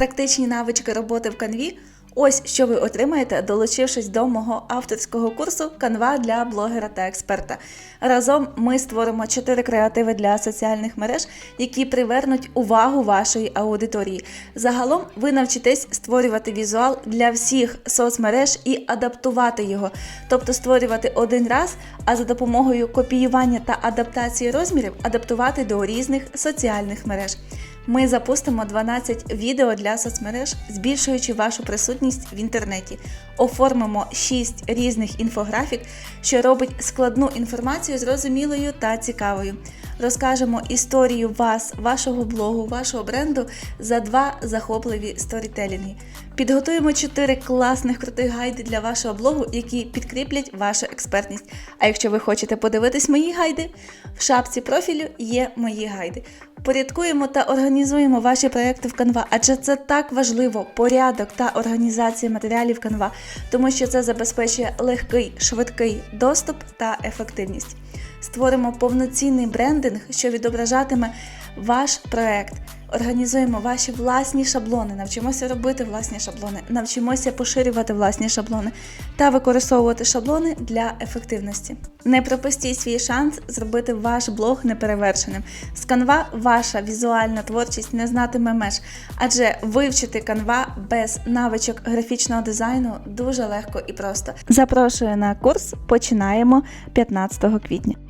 практичні навички роботи в канві. Ось що ви отримаєте, долучившись до мого авторського курсу Канва для блогера та експерта. Разом ми створимо чотири креативи для соціальних мереж, які привернуть увагу вашої аудиторії. Загалом ви навчитесь створювати візуал для всіх соцмереж і адаптувати його, тобто створювати один раз, а за допомогою копіювання та адаптації розмірів адаптувати до різних соціальних мереж. Ми запустимо 12 відео для соцмереж, збільшуючи вашу присутність в інтернеті. Оформимо 6 різних інфографік, що робить складну інформацію зрозумілою та цікавою. Розкажемо історію вас, вашого блогу, вашого бренду за два захопливі сторітелінги. Підготуємо 4 класних крутих гайди для вашого блогу, які підкріплять вашу експертність. А якщо ви хочете подивитись мої гайди, в шапці профілю є мої гайди. Порядкуємо та організуємо ваші проекти в Canva, адже це так важливо порядок та організація матеріалів Canva, тому що це забезпечує легкий, швидкий доступ та ефективність. Створимо повноцінний брендинг, що відображатиме ваш проект. Організуємо ваші власні шаблони, навчимося робити власні шаблони, навчимося поширювати власні шаблони та використовувати шаблони для ефективності. Не пропустіть свій шанс зробити ваш блог неперевершеним. З Canva ваша візуальна творчість не знатиме меж, адже вивчити Canva без навичок графічного дизайну дуже легко і просто. Запрошую на курс. Починаємо 15 квітня.